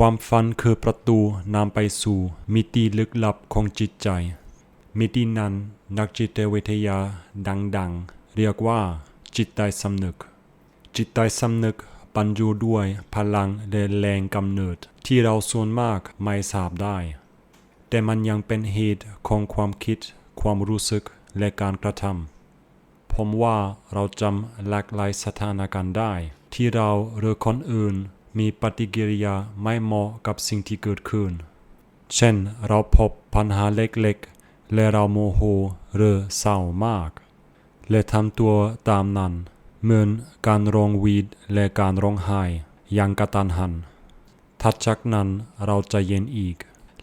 ความฝันคือประตูนำไปสู่มิติลึกลับของจิตใจ มิตินั้นนักจิตวิทยาดังๆ เรียกว่าจิตใต้สำนึก จิตใต้สำนึกบรรจุด้วยพลังและแรงกำเนิดที่เราส่วนมากไม่ทราบได้ แต่มันยังเป็นเหตุของความคิด ความรู้สึกและการกระทำผมว่าเราจำหลากหลายสถานการณ์ได้ ที่เราหรือคนอื่น มีปฏิกิริยาไม่เหมาะกับสิ่งที่เกิดขึ้น เช่น เราพบปัญหาเล็กๆ และเราโมโหหรือเศร้ามาก และทำตัวตามนั้น เหมือนการร้องวีดและการร้องไห้อย่างกระตันหันถัดจากนั้นเราจะเย็นอีก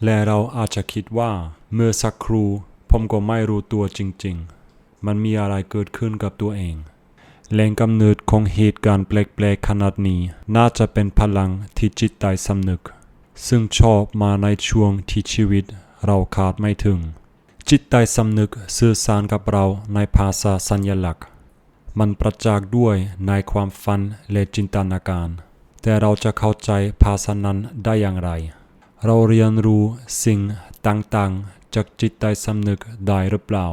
และเราอาจจะคิดว่าเมื่อสักครู่ผมก็ไม่รู้ตัวจริงๆ มันมีอะไรเกิดขึ้นกับตัวเอง แรงกำเนิดของเหตุการณ์แปลกๆขนาดนี้ น่าจะเป็นพลังที่จิตใต้สำนึก ซึ่งชอบมาในช่วงที่ชีวิตเราขาดไม่ถึง จิตใต้สำนึกสื่อสารกับเราในภาษาสัญลักษณ์ มันประจักษ์ด้วยในความฝันและจินตนาการ แต่เราจะเข้าใจภาษานั้นได้อย่างไร เราเรียนรู้สิ่งต่างๆ จากจิตใต้สำนึกได้หรือเปล่า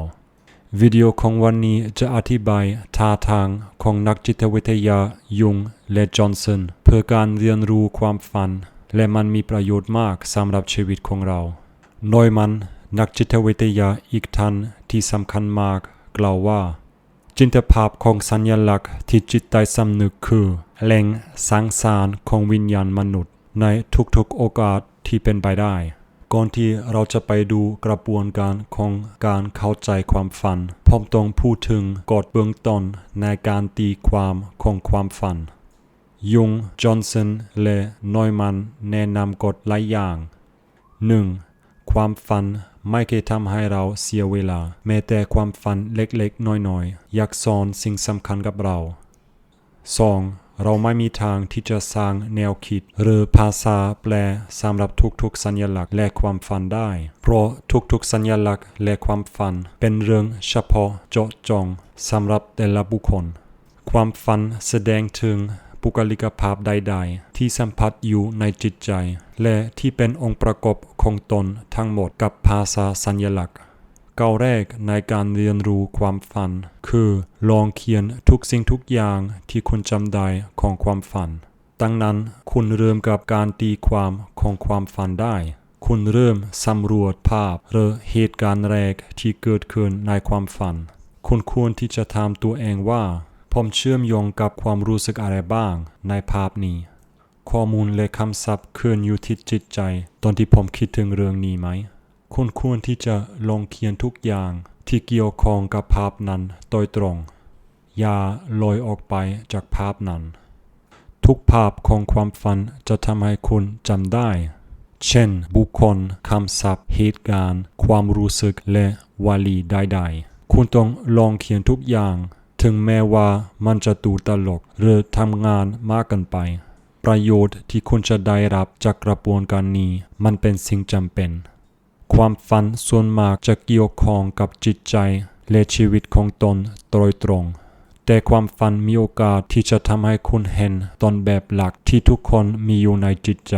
วิดีโอของวันนี้จะอธิบายท่าทางของนักจิตวิทยายุงและจอห์นสันเพื่อการเรียนรู้ความฝัน และมันมีประโยชน์มากสำหรับชีวิตของเราโดยมัน นักจิตวิทยาอีกท่านที่สำคัญมาก กล่าวว่า จินตภาพของสัญลักษณ์ที่จิตใต้สำนึกคือแหล่งสังสารของวิญญาณมนุษย์ ในทุกๆโอกาสที่เป็นไปได้ ก่อนที่เราจะไปดูกระบวนการของการเข้าใจความฝันผมต้องพูดถึงกฎเบื้องต้นในการตีความของความฝัน ยุง จอห์นสัน และนอยมันแนะนำกฎหลายอย่าง 1. ความฝันไม่เคยทำให้เราเสียเวลา แม้แต่ความฝันเล็กๆ น้อยๆ อยากสอนสิ่งสำคัญกับเรา 2. เราไม่มีทางที่จะสร้างแนวคิด หรือภาษาแปลสำหรับทุกๆ สัญลักษณ์และความฝันได้ เพราะทุกๆ สัญลักษณ์และความฝัน เป็นเรื่องเฉพาะเจาะจงสำหรับแต่ละบุคคล ความฝันแสดงถึงบุคลิกภาพใดๆ ที่สัมผัสอยู่ในจิตใจ และที่เป็นองค์ประกอบของตนทั้งหมดกับภาษาสัญลักษณ์ ก้าวแรกในการเรียนรู้ความฝัน คือลองเขียนทุกสิ่งทุกอย่างที่คุณจำได้ของความฝัน ดังนั้นคุณเริ่มกับการตีความของความฝันได้ คุณเริ่มสำรวจภาพหรือเหตุการณ์แรกที่เกิดขึ้นในความฝัน คุณควรที่จะถามตัวเองว่าผมเชื่อมโยงกับความรู้สึกอะไรบ้างในภาพนี้ ข้อมูลและคำศัพท์เคลื่อนอยู่ที่จิตใจ ตอนที่ผมคิดถึงเรื่องนี้ไหม คุณควรที่จะลงเขียนทุกอย่างที่เกี่ยวข้องกับภาพนั้นโดยตรง อย่าลอยออกไปจากภาพนั้น ทุกภาพของความฝันจะทำให้คุณจำได้ เช่น บุคคลคำศัพท์เหตุการณ์ ความรู้สึกและวลีใดๆ คุณต้องลองเขียนทุกอย่าง ถึงแม้ว่ามันจะดูตลกหรือทำงานมากเกินไป ประโยชน์ที่คุณจะได้รับจากกระบวนการนี้ มันเป็นสิ่งจำเป็น ความฝันส่วนมากจะเกี่ยวข้องกับจิตใจและชีวิตของตนโดยตรง แต่ความฝันมีโอกาสที่จะทำให้คุณเห็นตนแบบหลักที่ทุกคนมีอยู่ในจิตใจ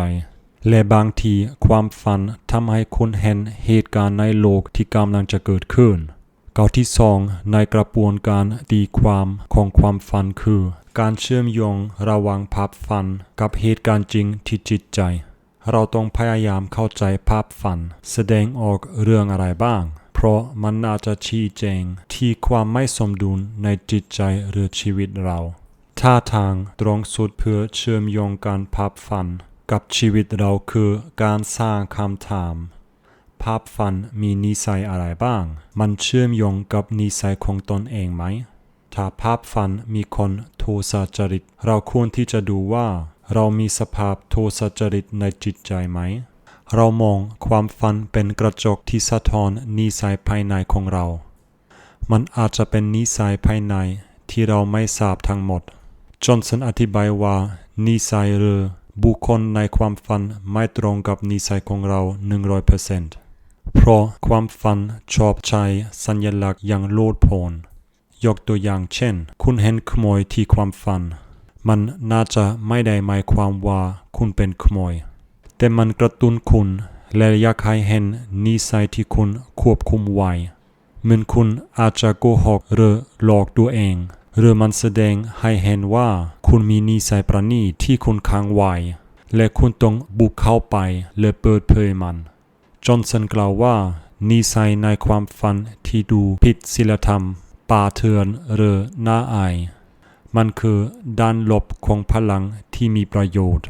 และบางทีความฝันทำให้คุณเห็นเหตุการณ์ในโลกที่กำลังจะเกิดขึ้นก้าที่สองในกระบวนการตีความของความฝันคือ การเชื่อมโยงระหว่างภาพฝันกับเหตุการณ์จริงที่จิตใจ เราต้องพยายามเข้าใจภาพฝัน แสดงออกเรื่องอะไรบ้าง เพราะมันน่าจะชี้แจงที่ความไม่สมดุลในจิตใจหรือชีวิตเรา ท่าทางตรงสุดเพื่อเชื่อมโยงการภาพฝัน กับชีวิตเราคือการสร้างคำถาม ภาพฝันมีนิสัยอะไรบ้าง มันเชื่อมโยงกับนิสัยของตนเองไหม ถ้าภาพฝันมีคนโทสะจริต เราควรที่จะดูว่า เรามีสภาพโทสะจริตในจิตใจไหม เรามองความฝันเป็นกระจกที่สะท้อนนิสัยภายในของเรา มันอาจจะเป็นนิสัยภายในที่เราไม่ทราบทั้งหมด จอห์นสันอธิบายว่านิสัยหรือบุคคลในความฝันไม่ตรงกับนิสัยของเรา 100%เพราะความฝันชอบใช้สัญลักษณ์อย่างโลดโผนยกตัวอย่างเช่น คุณเห็นขโมยที่ความฝัน มันน่าจะไม่ได้หมายความว่าคุณเป็นขโมย แต่มันกระตุ้นคุณและอยากให้เห็นนิสัยที่คุณควบคุมไว้เหมือนคุณอาจจะโกหกหรือหลอกตัวเอง หรือมันแสดงให้เห็นว่าคุณมีนิสัยประณีที่คุณค้างไว้และคุณต้องบุกเข้าไปและเปิดเผยมันจอห์นสันกล่าวว่านิสัยในความฝันที่ดูผิดศีลธรรมป่าเถื่อนหรือน่าอาย มันคือด้านลบของพลังที่มีประโยชน์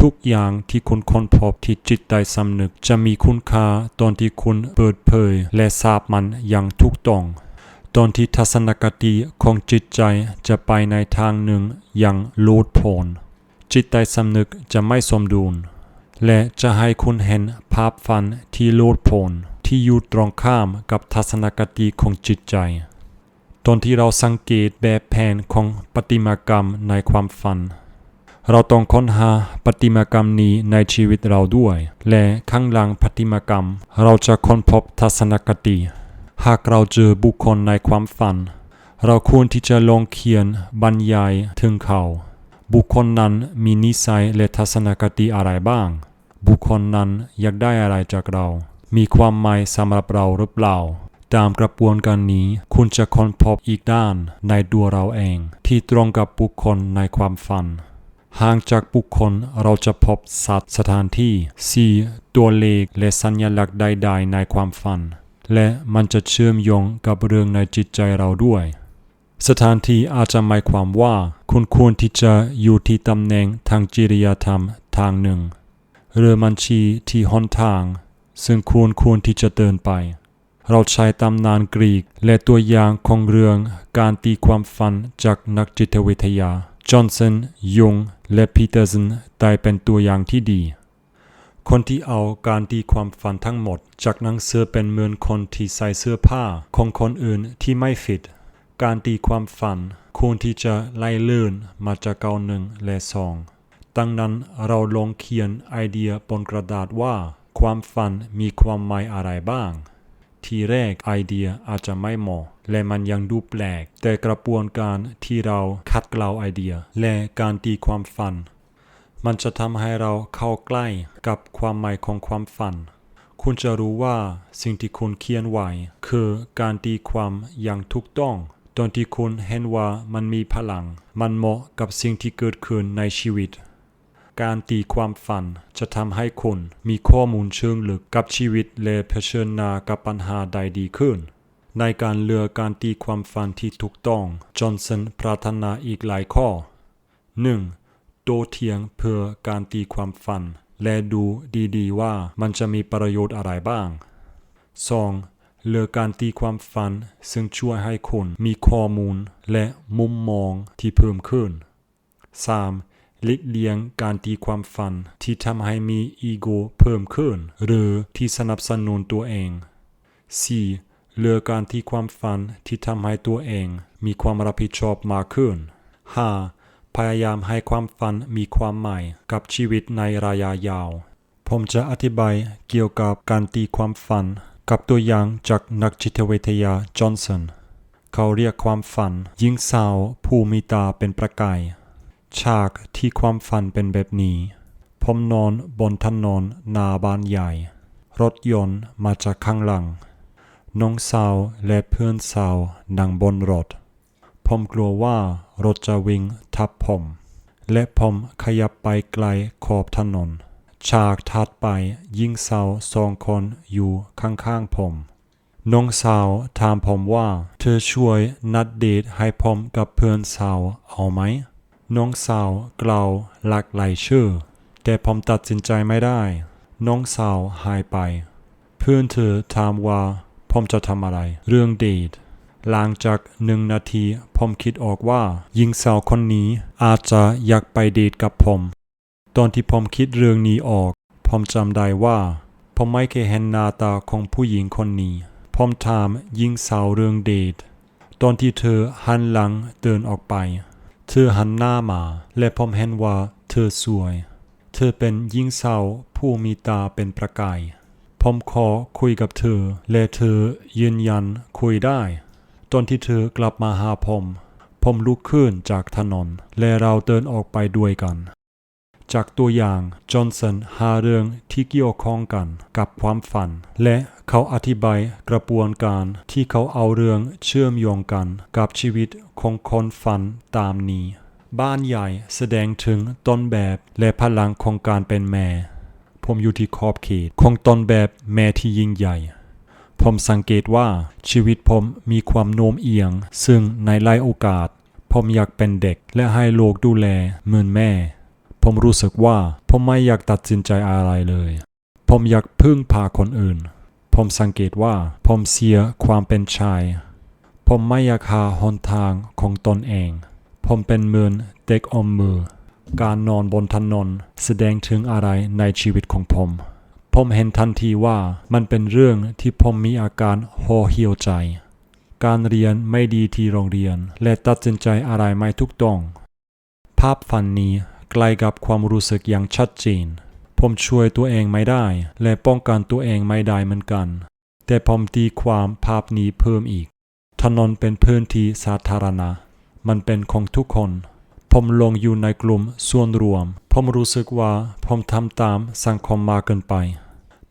ทุกอย่างที่คุณค้นพบที่จิตใต้สำนึกจะมีคุณค่าตอนที่คุณเปิดเผยและทราบมันอย่างถูกต้อง ตอนที่ทัศนคติของจิตใจจะไปในทางหนึ่งอย่างโลดโผนจิตใต้สำนึกจะไม่สมดุล และจะให้คุณเห็นภาพฝันที่โลดโผนที่อยู่ตรงข้ามกับทัศนคติของจิตใจ ตอนที่เราสังเกตแบบแผนของปฏิมากรรมในความฝัน เราต้องค้นหาปฏิมากรรมนี้ในชีวิตเราด้วย และข้างหลังปฏิมากรรม เราจะค้นพบทัศนคติ หากเราเจอบุคคลในความฝัน เราควรที่จะลองเขียนบรรยายถึงเขา บุคคลนั้นมีนิสัยและทัศนคติอะไรบ้าง บุคคลนั้นอยากได้อะไรจากเรา มีความหมายสำหรับเราหรือเปล่า ตามกระบวนการนี้ คุณจะค้นพบอีกด้านในตัวเราเอง ที่ตรงกับบุคคลในความฝันห่างจากบุคคลเราจะพบสัตว์สถานที่สีตัวเลขและสัญลักษณ์ใด ๆ ในความฝัน และมันจะเชื่อมโยงกับเรื่องในจิตใจเราด้วย สถานที่อาจจะหมายความว่า คุณควรที่จะอยู่ที่ตำแหน่งทางจริยธรรมทางหนึ่ง หรือมันชี้ที่หนทาง ซึ่งควรควรที่จะเดินไป เราใช้ตำนานกรีก และตัวอย่างของเรื่องการตีความฝันจากนักจิตวิทยา จอห์นสันยงและปีเตอร์สันได้เป็นตัวอย่างที่ดี คนที่เอาการตีความฝันทั้งหมด จากหนังสือเป็นเหมือนคนที่ใส่เสื้อผ้าของคนอื่นที่ไม่ฟิต การตีความฝันควรที่จะไล่เลื่อนมาจากเกาหนึ่งและสองดังนั้นเราลองเขียนไอเดียบนกระดาษว่า ความฝันมีความหมายอะไรบ้าง ทีแรกไอเดียอาจจะไม่เหมาะ และมันยังดูแปลก แต่กระบวนการที่เราคัดกลาวไอเดีย และการตีความฝัน มันจะทำให้เราเข้าใกล้กับความหมายของความฝัน คุณจะรู้ว่าสิ่งที่คุณเขียนไว้คือการตีความอย่างถูกต้องตอนที่คุณเห็นว่ามันมีพลัง มันเหมาะกับสิ่งที่เกิดขึ้นในชีวิต การตีความฝันจะทำให้คุณมีข้อมูลเชิงลึกกับชีวิตและเผชิญหน้ากับปัญหาใดดีขึ้น ในการเลือกการตีความฝันที่ถูกต้องจอห์นสันปรารถนาอีกหลายข้อ 1. โตเถียงเพื่อการตีความฝัน และดูดีๆว่ามันจะมีประโยชน์อะไรบ้าง 2. เลือกการตีความฝันซึ่งช่วยให้คุณมีข้อมูลและมุมมองที่เพิ่มขึ้น 3. หลีกเลี่ยงการตีความฝันที่ทำให้มีอีโก้เพิ่มขึ้น หรือที่สนับสนุนตัวเอง 4. เลือกการตีความฝันที่ทำให้ตัวเอง มีความรับผิดชอบมากขึ้น 5. พยายามให้ความฝันมีความหมายกับชีวิตในระยะยาว ผมจะอธิบายเกี่ยวกับการตีความฝันกับตัวอย่างจากนักจิตวิทยาจอห์นสัน เขาเรียกความฝันหญิงสาวผู้มีตาเป็นประกาย ฉากที่ความฝันเป็นแบบนี้ ผมนอนบนถนนหน้าบ้านใหญ่ รถยนต์มาจากข้างหลัง น้องสาวและเพื่อนสาวนั่งบนรถ ผมกลัวว่ารถจะวิ่งทับผม และผมขยับไปไกลขอบถนน ฉากถัดไปยิงสาวสองคนอยู่ข้างๆผม น้องสาวถามผมว่า เธอช่วยนัดเดทให้ผมกับเพื่อนสาวเอาไหม น้องสาวกล่าวหลากหลายชื่อ แต่ผมตัดสินใจไม่ได้ น้องสาวหายไป เพื่อนเธอถามว่าผมจะทำอะไร เรื่องเดทหลังจากหนึ่งนาทีผมคิดออกว่าหญิงสาวคนนี้อาจจะอยากไปเดทกับผม ตอนที่ผมคิดเรื่องนี้ออก ผมจำได้ว่า ผมไม่เคยเห็นหน้าตาของผู้หญิงคนนี้ ผมถามหญิงสาวเรื่องเดท ตอนที่เธอหันหลังเดินออกไป เธอหันหน้ามาและผมเห็นว่าเธอสวย เธอเป็นหญิงสาวผู้มีตาเป็นประกาย ผมขอคุยกับเธอ และเธอยืนยันคุยได้ ตอนที่เธอกลับมาหาผม ผมลุกขึ้นจากถนน และเราเดินออกไปด้วยกัน จากตัวอย่างจอห์นสันหาเรื่องที่เกี่ยวข้องกันกับความฝัน และเขาอธิบายกระบวนการที่เขาเอาเรื่องเชื่อมโยงกันกับชีวิตของคนฝันตามนี้ บ้านใหญ่แสดงถึงต้นแบบและพลังของการเป็นแม่ ผมอยู่ที่ขอบเขตของต้นแบบแม่ที่ยิ่งใหญ่ผมสังเกตว่าชีวิตผมมีความโน้มเอียง ซึ่งในหลายโอกาส ผมอยากเป็นเด็กและให้โลกดูแลเหมือนแม่ ผมรู้สึกว่าผมไม่อยากตัดสินใจอะไรเลย ผมอยากพึ่งพาคนอื่น ผมสังเกตว่าผมเสียความเป็นชาย ผมไม่อยากหาหนทางของตนเอง ผมเป็นเหมือนเด็กอมมือ การนอนบนถนนแสดงถึงอะไรในชีวิตของผม ผมเห็นทันทีว่ามันเป็นเรื่องที่ผมมีอาการห่อเหี่ยวใจ การเรียนไม่ดีที่โรงเรียน และตัดสินใจอะไรไม่ถูกต้อง ภาพฝันนี้ ใกล้กับความรู้สึกอย่างชัดเจน ผมช่วยตัวเองไม่ได้ และป้องกันตัวเองไม่ได้เหมือนกัน แต่ผมตีความภาพนี้เพิ่มอีก ถนนเป็นพื้นที่สาธารณะ มันเป็นของทุกคน ผมลงอยู่ในกลุ่มส่วนรวม ผมรู้สึกว่าผมทำตามสังคมมากเกินไป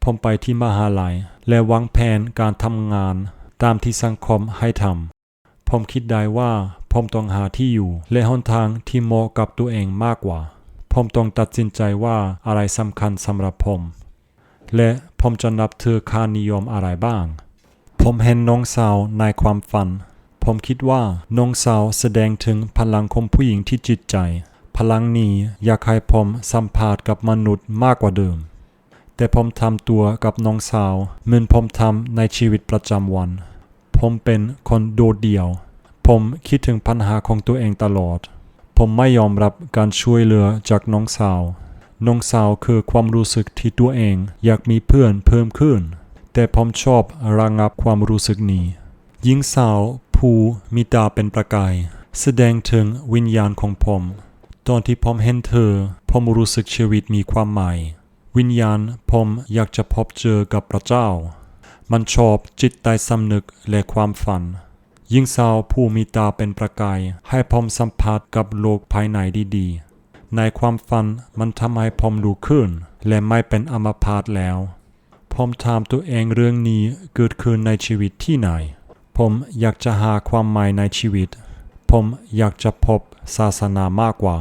ผมไปที่มหาลัย และวางแผนการทำงาน ตามที่สังคมให้ทำผมคิดได้ว่า ผมต้องหาที่อยู่ และหนทางที่เหมาะกับตัวเองมากกว่า ผมต้องตัดสินใจว่าอะไรสำคัญสำหรับผม และผมจะนับถือค่านิยมอะไรบ้าง ผมเห็นน้องสาวในความฝัน ผมคิดว่าน้องสาวแสดงถึงพลังของผู้หญิงที่จิตใจ พลังนี้อยากให้ผมสัมผัสกับมนุษย์มากกว่าเดิมแต่ผมทำตัวกับน้องสาวเหมือนผมทำในชีวิตประจำวัน ผมเป็นคนโดดเดี่ยว ผมคิดถึงปัญหาของตัวเองตลอด ผมไม่ยอมรับการช่วยเหลือจากน้องสาว น้องสาวคือความรู้สึกที่ตัวเองอยากมีเพื่อนเพิ่มขึ้น แต่ผมชอบระงับความรู้สึกนี้ หญิงสาวผู้มีตาเป็นประกาย แสดงถึงวิญญาณของผม ตอนที่ผมเห็นเธอ ผมรู้สึกชีวิตมีความหมาย วิญญาณผมอยากจะพบเจอกับพระเจ้า มันชอบจิตใต้สำนึกและความฝัน หญิงสาวผู้มีตาเป็นประกาย ให้ผมสัมผัสกับโลกภายในดีๆ ในความฝันมันทำให้ผมรู้ขึ้น และไม่เป็นอัมพาตแล้วผมถามตัวเองเรื่องนี้เกิดขึ้นในชีวิตที่ไหน ผมอยากจะหาความหมายในชีวิต ผมอยากจะพบศาสนามากกว่า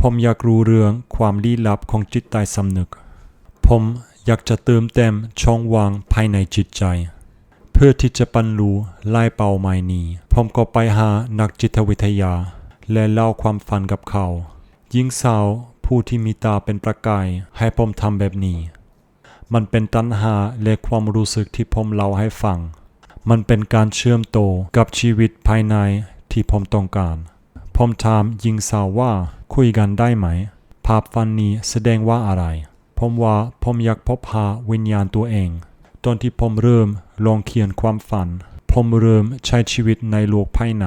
ผมอยากรู้เรื่องความลี้ลับของจิตใต้สำนึก ผมอยากจะเติมเต็มช่องว่างภายในจิตใจ พื่อที่จะบรรลุไล่เป้าหมายนี้ ผมก็ไปหานักจิตวิทยา และเล่าความฝันกับเขาหญิงสาวผู้ที่มีตาเป็นประกายให้ผมทำแบบนี้ มันเป็นตัณหาและความรู้สึกที่ผมเล่าให้ฟัง มันเป็นการเชื่อมโตกับชีวิตภายในที่ผมต้องการผมถามหญิงสาวว่าคุยกันได้ไหม ภาพฟันนี้แสดงว่าอะไร ผมว่าผมอยากพบหาวิญญาณตัวเอง ตอนที่ผมเริ่มลองเขียนความฝัน ผมเริ่มใช้ชีวิตในโลกภายใน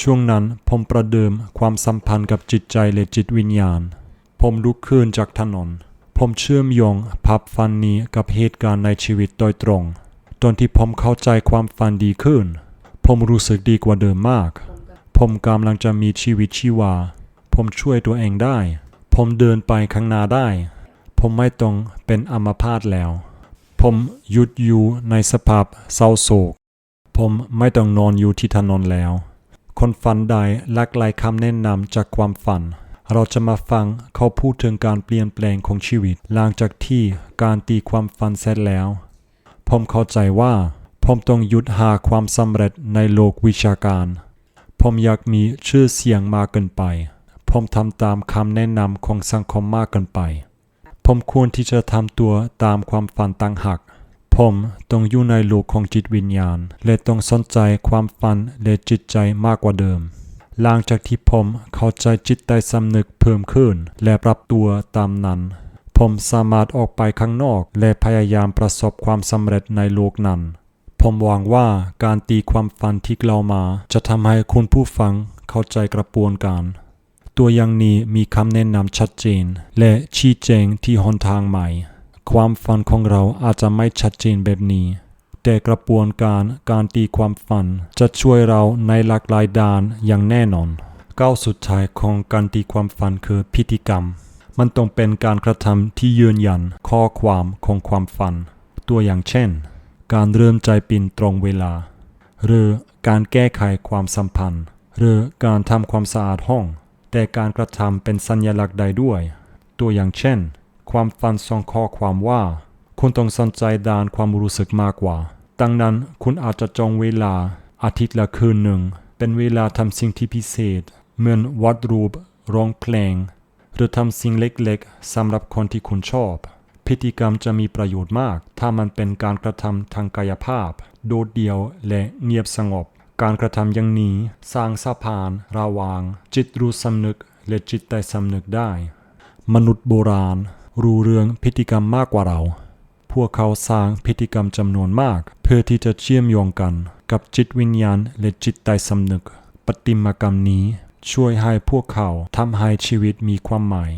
ช่วงนั้นผมประเดิมความสัมพันธ์กับจิตใจและจิตวิญญาณ ผมลุกขึ้นจากถนน ผมเชื่อมโยงภาพฝันนี้กับเหตุการณ์ในชีวิตโดยตรง ตอนที่ผมเข้าใจความฝันดีขึ้น ผมรู้สึกดีกว่าเดิมมาก ผมกำลังจะมีชีวิตชีวา ผมช่วยตัวเองได้ ผมเดินไปข้างหน้าได้ ผมไม่ต้องเป็นอัมพาตแล้ว ผมหยุดอยู่ในสภาพเศร้าโศก ผมไม่ต้องนอนอยู่ที่ถนนแล้ว คนฝันได้หลากหลายคำแนะนำจากความฝัน เราจะมาฟังเขาพูดถึงการเปลี่ยนแปลงของชีวิต หลังจากที่การตีความฝันเสร็จแล้ว ผมเข้าใจว่า ผมต้องหยุดหาความสำเร็จในโลกวิชาการ ผมอยากมีชื่อเสียงมากเกินไป ผมทำตามคำแนะนำของสังคมมากเกินไป ผมควรที่จะทำตัวตามความฝันต่างหากผมต้องอยู่ในโลกของจิตวิญญาณ และต้องสนใจความฝันและจิตใจมากกว่าเดิม หลังจากที่ผมเข้าใจจิตใต้สำนึกเพิ่มขึ้น และปรับตัวตามนั้น ผมสามารถออกไปข้างนอก และพยายามประสบความสำเร็จในโลกนั้น ผมหวังว่าการตีความฝันที่เล่ามา จะทำให้คุณผู้ฟังเข้าใจกระบวนการ ตัวอย่างนี้มีคำแนะนำชัดเจน และชี้แจงที่หนทางใหม่ ความฝันของเราอาจจะไม่ชัดเจนแบบนี้ แต่กระบวนการการตีความฝันจะช่วยเราในหลากหลายด้านอย่างแน่นอนก้าวสุดท้ายของการตีความฝันคือพิธีกรรม มันต้องเป็นการกระทำที่ยืนยันข้อความของความฝัน ตัวอย่างเช่น การเริ่มใจปินตรงเวลา หรือการแก้ไขความสัมพันธ์ หรือการทำความสะอาดห้อง แต่การกระทำเป็นสัญลักษณ์ใดด้วย ตัวอย่างเช่น ความฝันส่งข้อความว่า คุณต้องสนใจด้านความรู้สึกมากกว่า ดังนั้นคุณอาจจะจองเวลาอาทิตย์ละคืนหนึ่ง เป็นเวลาทำสิ่งที่พิเศษ เหมือนวาดรูปร้องเพลง หรือทำสิ่งเล็กๆสำหรับคนที่คุณชอบ พิธีกรรมจะมีประโยชน์มาก ถ้ามันเป็นการกระทำทางกายภาพ โดดเดี่ยวและเงียบสงบ การกระทำอย่างนี้สร้างสะพานระหว่างจิตรู้สำนึกและจิตใต้สำนึกได้ มนุษย์โบราณรู้เรื่องพิธีกรรมมากกว่าเรา พวกเขาสร้างพิธีกรรมจำนวนมาก เพื่อที่จะเชื่อมโยงกันกับจิตวิญญาณและจิตใต้สำนึก ปฏิมากรรมนี้ช่วยให้พวกเขาทำให้ชีวิตมีความหมาย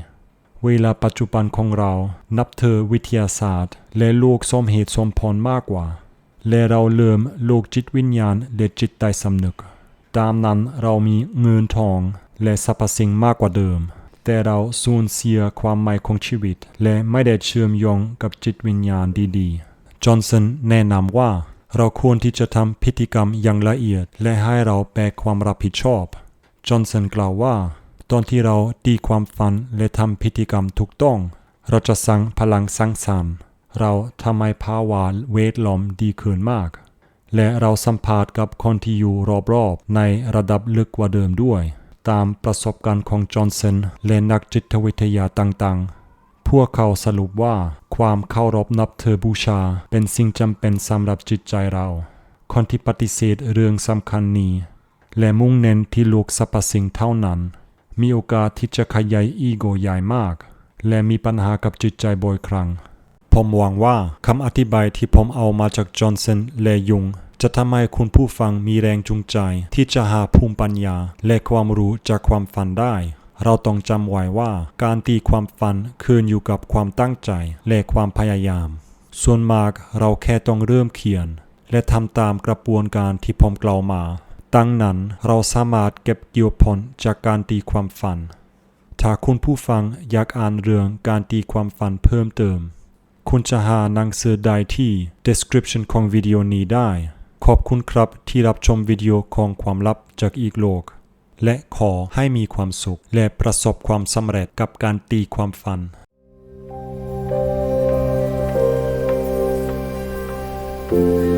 เวลาปัจจุบันของเรานับถือวิทยาศาสตร์ และโลกสมเหตุสมผลมากกว่า และเราเริ่มโลกจิตวิญญาณและจิตใต้สำนึก ตามนั้นเรามีเงินทองและสรรพสิ่งมากกว่าเดิม แต่เราสูญเสียความหมายของชีวิต และไม่ได้เชื่อมโยงกับจิตวิญญาณดีๆ จอห์นสันแนะนำว่าเราควรที่จะทำพิธีกรรมอย่างละเอียด และให้เราแบกความรับผิดชอบ จอห์นสันกล่าวว่า ตอนที่เราตีความฝันและทำพิธีกรรมถูกต้อง เราจะสร้างพลังสร้างสรรค์ เราทำให้ภาวะเวทล้อมดีขึ้นมาก และเราสัมผัสกับคนที่อยู่รอบๆ ในระดับลึกกว่าเดิมด้วย ตามประสบการณ์ของจอห์นสันและนักจิตวิทยาต่างๆ พวกเขาสรุปว่าความเคารพนับถือบูชาเป็นสิ่งจำเป็นสำหรับจิตใจเรา คนที่ปฏิเสธเรื่องสำคัญนี้ และมุ่งเน้นที่โลกสรรพสิ่งเท่านั้น มีโอกาสที่จะขยายอีโกใหญ่มากและมีปัญหากับจิตใจบ่อยครั้ง ผมหวังว่าคำอธิบายที่ผมเอามาจากจอห์นสันและยุงจะทำให้คุณผู้ฟังมีแรงจูงใจ ที่จะหาภูมิปัญญา และความรู้จากความฝันได้ เราต้องจำไว้ว่าการตีความฝันขึ้นอยู่กับความตั้งใจและความพยายาม ส่วนมากเราแค่ต้องเริ่มเขียน และทำตามกระบวนการที่ผมกล่าวมาดังนั้นเราสามารถเก็บเกี่ยวผลจากการตีความฝัน ถ้าคุณผู้ฟังอยากอ่านเรื่องการตีความฝันเพิ่มเติม คุณจะหาหนังสือได้ที่ description ของวิดีโอนี้ได้ ขอบคุณครับที่รับชมวิดีโอของความลับจากอีกโลก และขอให้มีความสุข และประสบความสำเร็จกับการตีความฝัน thank